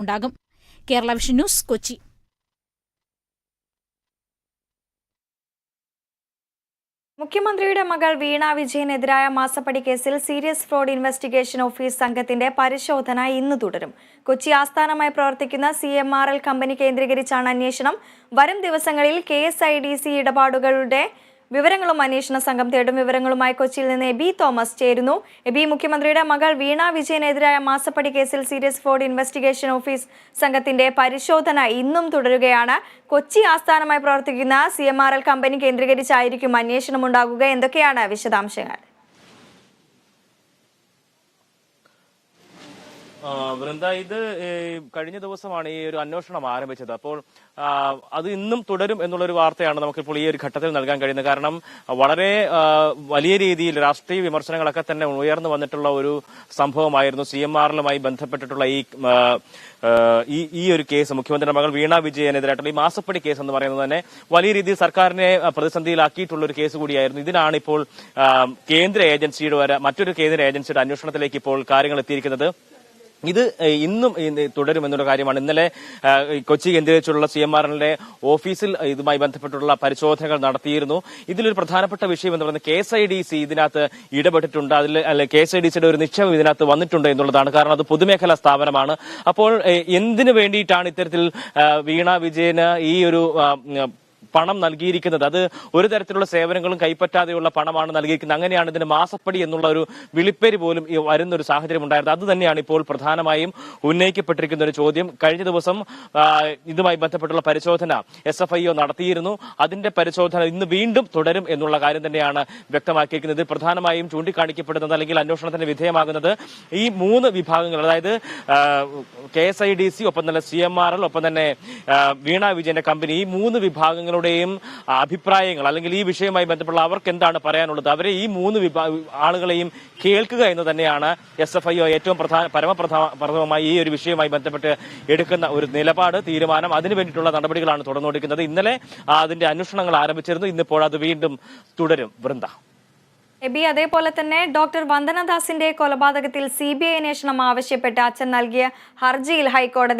ഉണ്ടാകും. Kerala vision news Kochi. മുഖ്യമന്ത്രിയുടെ മകൾ വീണ വിജയനെതിരായ മാസപ്പടി കേസിൽ സീരിയസ് ഫ്രോഡ് ഇൻവെസ്റ്റിഗേഷൻ ഓഫീസ് സംഘത്തിന്റെ പരിശോധന ഇന്ന് തുടരും. കൊച്ചി ആസ്ഥാനമായി പ്രവർത്തിക്കുന്ന സി കമ്പനി കേന്ദ്രീകരിച്ചാണ് അന്വേഷണം. വരും ദിവസങ്ങളിൽ കെ ഇടപാടുകളുടെ വിവരങ്ങളും അന്വേഷണ സംഘം തേടും വിവരങ്ങളുമായി കൊച്ചിയിൽ നിന്ന് എബി തോമസ് ചേരുന്നു. എബി മുഖ്യമന്ത്രിയുടെ മകൾ വീണ വിജയനെതിരായ മാസപ്പടി കേസിൽ സീരിയസ് ഫ്രോഡ് ഇൻവെസ്റ്റിഗേഷൻ ഓഫീസ് സംഘത്തിന്റെ പരിശോധന ഇന്നും തുടരുകയാണ്. കൊച്ചി ആസ്ഥാനമായി പ്രവർത്തിക്കുന്ന സി കമ്പനി കേന്ദ്രീകരിച്ചായിരിക്കും അന്വേഷണം ഉണ്ടാകുക. എന്തൊക്കെയാണ് വിശദാംശങ്ങൾ? വൃന്ദ ഇത് കഴിഞ്ഞ ദിവസമാണ് ഈ ഒരു അന്വേഷണം ആരംഭിച്ചത്. അപ്പോൾ അത് ഇന്നും തുടരും എന്നുള്ളൊരു വാർത്തയാണ് നമുക്കിപ്പോൾ ഈ ഒരു ഘട്ടത്തിൽ നൽകാൻ കഴിയുന്നത്. കാരണം വളരെ വലിയ രീതിയിൽ രാഷ്ട്രീയ വിമർശനങ്ങളൊക്കെ തന്നെ ഉയർന്നു വന്നിട്ടുള്ള ഒരു സംഭവമായിരുന്നു. സി എം ആറിലുമായി ബന്ധപ്പെട്ടിട്ടുള്ള ഈ ഈ ഒരു കേസ്. മുഖ്യമന്ത്രിയുടെ മകൾ വീണ വിജയനെതിരായിട്ടുള്ള ഈ മാസപ്പടി കേസ് എന്ന് പറയുന്നത് തന്നെ വലിയ രീതിയിൽ സർക്കാരിനെ പ്രതിസന്ധിയിലാക്കിയിട്ടുള്ള ഒരു കേസ് കൂടിയായിരുന്നു. ഇതിനാണ് ഇപ്പോൾ കേന്ദ്ര ഏജൻസിയുടെ വരെ മറ്റൊരു കേന്ദ്ര ഏജൻസിയുടെ അന്വേഷണത്തിലേക്ക് ഇപ്പോൾ കാര്യങ്ങൾ എത്തിയിരിക്കുന്നത്. ഇത് ഇന്നും തുടരുമെന്നുള്ള കാര്യമാണ്. ഇന്നലെ കൊച്ചി കേന്ദ്രീകരിച്ചുള്ള സി എം ആർ എല്ലിന്റെ ഓഫീസിൽ ഇതുമായി ബന്ധപ്പെട്ടുള്ള പരിശോധനകൾ നടത്തിയിരുന്നു. ഇതിലൊരു പ്രധാനപ്പെട്ട വിഷയം എന്ന് പറയുന്നത് K S I D C ഇതിനകത്ത് ഇടപെട്ടിട്ടുണ്ട്. അതിൽ അല്ലെ കെ എസ് ഐ ഡി സിയുടെ ഒരു നിക്ഷേപം ഇതിനകത്ത് വന്നിട്ടുണ്ട് എന്നുള്ളതാണ്. കാരണം അത് പൊതുമേഖലാ സ്ഥാപനമാണ്. അപ്പോൾ എന്തിനു വേണ്ടിയിട്ടാണ് ഇത്തരത്തിൽ വീണ വിജയന് ഈ ഒരു പണം നൽകിയിരിക്കുന്നത്. അത് ഒരു തരത്തിലുള്ള സേവനങ്ങളും കൈപ്പറ്റാതെയുള്ള പണമാണ് നൽകിയിരിക്കുന്നത്. അങ്ങനെയാണ് ഇതിന് മാസപ്പടി എന്നുള്ള ഒരു വിളിപ്പേര് പോലും ഈ വരുന്ന ഒരു സാഹചര്യം ഉണ്ടായിരുന്നത്. അത് തന്നെയാണ് ഇപ്പോൾ പ്രധാനമായും ഉന്നയിക്കപ്പെട്ടിരിക്കുന്ന ഒരു ചോദ്യം. കഴിഞ്ഞ ദിവസം ഇതുമായി ബന്ധപ്പെട്ടുള്ള പരിശോധന എസ് എഫ് ഐ ഒ നടത്തിയിരുന്നു. അതിന്റെ പരിശോധന ഇന്ന് വീണ്ടും തുടരും എന്നുള്ള കാര്യം തന്നെയാണ് വ്യക്തമാക്കിയിരിക്കുന്നത്. ഇതിൽ പ്രധാനമായും ചൂണ്ടിക്കാണിക്കപ്പെടുന്നത് അല്ലെങ്കിൽ അന്വേഷണത്തിന് വിധേയമാകുന്നത് ഈ മൂന്ന് വിഭാഗങ്ങൾ. അതായത് K S I D C ഒപ്പം തന്നെ സി എം ആർ എൽ ഒപ്പം തന്നെ വീണ വിജയന്റെ കമ്പനി. ഈ മൂന്ന് വിഭാഗങ്ങളുടെയും അഭിപ്രായങ്ങൾ അല്ലെങ്കിൽ ഈ വിഷയവുമായി ബന്ധപ്പെട്ട അവർക്ക് എന്താണ് പറയാനുള്ളത്? അവരെ ഈ മൂന്ന് ആളുകളെയും കേൾക്കുക എന്ന് തന്നെയാണ് എസ് എഫ് ഐ ഏറ്റവും പ്രധാന പരമപ്രധാനമായി ഈ ഒരു വിഷയവുമായി ബന്ധപ്പെട്ട് എടുക്കുന്ന ഒരു നിലപാട് തീരുമാനം. അതിനു വേണ്ടിയിട്ടുള്ള നടപടികളാണ് തുടർന്നുകൊണ്ടിരിക്കുന്നത്. ഇന്നലെ അതിന്റെ അന്വേഷണങ്ങൾ ആരംഭിച്ചിരുന്നു. ഇന്നിപ്പോൾ അത് വീണ്ടും തുടരും. വൃന്ദ. എബി അതേപോലെ തന്നെ ഡോക്ടർ വന്ദനദാസിന്റെ കൊലപാതകത്തിൽ സി ബി ഐ അന്വേഷണം ആവശ്യപ്പെട്ട് അച്ഛൻ നൽകിയ ഹർജിയിൽ ഹൈക്കോടതി